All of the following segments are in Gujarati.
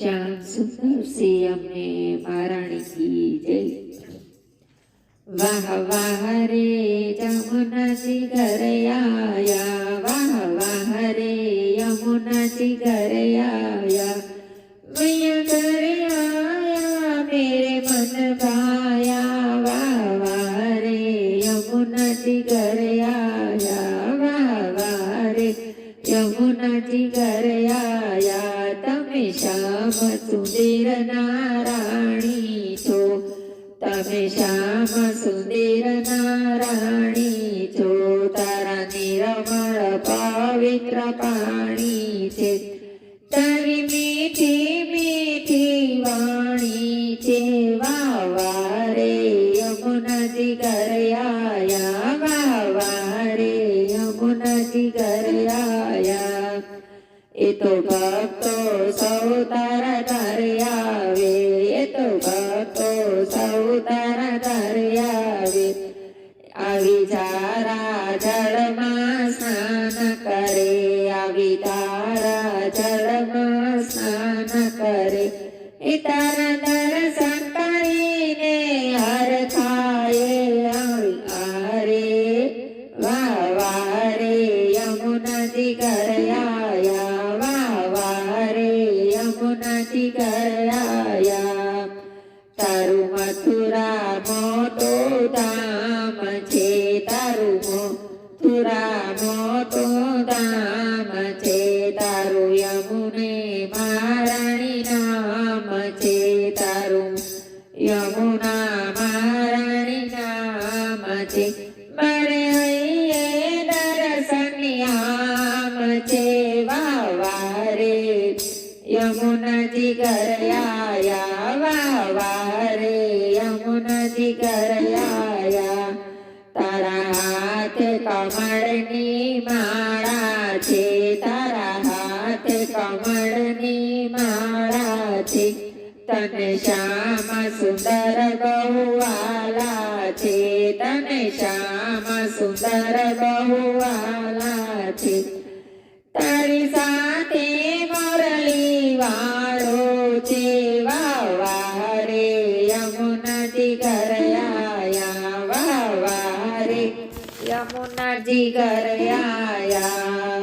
શ્યામ સુંદર સિંહ અમને મહારાણી કી જય વાહ વાહ રે જમુનાજી ઘરે આયા વાહ વાહ રે યમુનાજી ઘરે આયા મૈયા ઘરે આયા મેરે મન ભાયા વાહ વાહ રે યમુનાજી ઘરે આયા વાહ વાહ રે યમુનાજી ઘરે આયા તમે શ્યામ સુંદર નારાણી છો તમે શ્યામ સુંદર નારાણી છો તારા નિરમળ પવિત્ર પાણી છે તારી મીઠી મીઠી વાણી છે વાહ રે યમુનાજી ઘરે આયા વાહ રે યમુનાજી ઘરે આયા એ તો ભક્તો આવી તારા જળમાં સ્નાન કરે આવી તારા જળમાં સ્નાન કરે એ તારા દર્શન કરીને હર ખાય આરે વાહ રે યમુનાજી ઘર આયા વાહ રે યમુનાજી ઘર આયા તારું મથુરા મોટો ધામ યમુના મહારાણી નામ છે મારે હૈયે દર્શન આમ છે વાહ વાહ રે યમુનાજી ઘર આયા વાહ વાહ રે યમુનાજી તને શ્યામ સુંદર બહુવાલા છે તને શ્યામ સુંદર બહુવાલા છે તારી સાથે મોરલી વાળો છે વાહ રે યમુનાજી ઘર આયા વાહ રે યમુનાજી ઘર આયા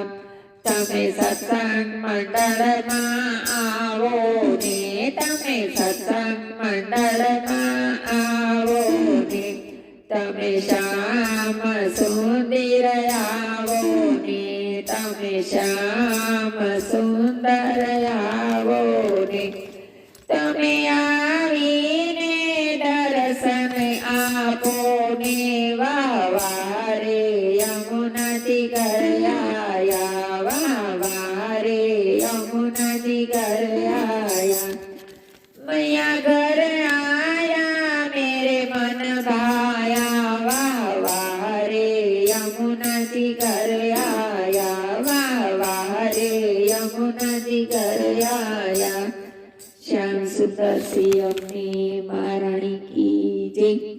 તમે સત્સંગ મંડળમાં આવો તમે શ્યામ સુંદર આવો ને તમે શ્યામ સુંદર આવો ને તમે આવીને દર્શન આપો ને સુંદર સિંહ અમને મહારાણી કી જય.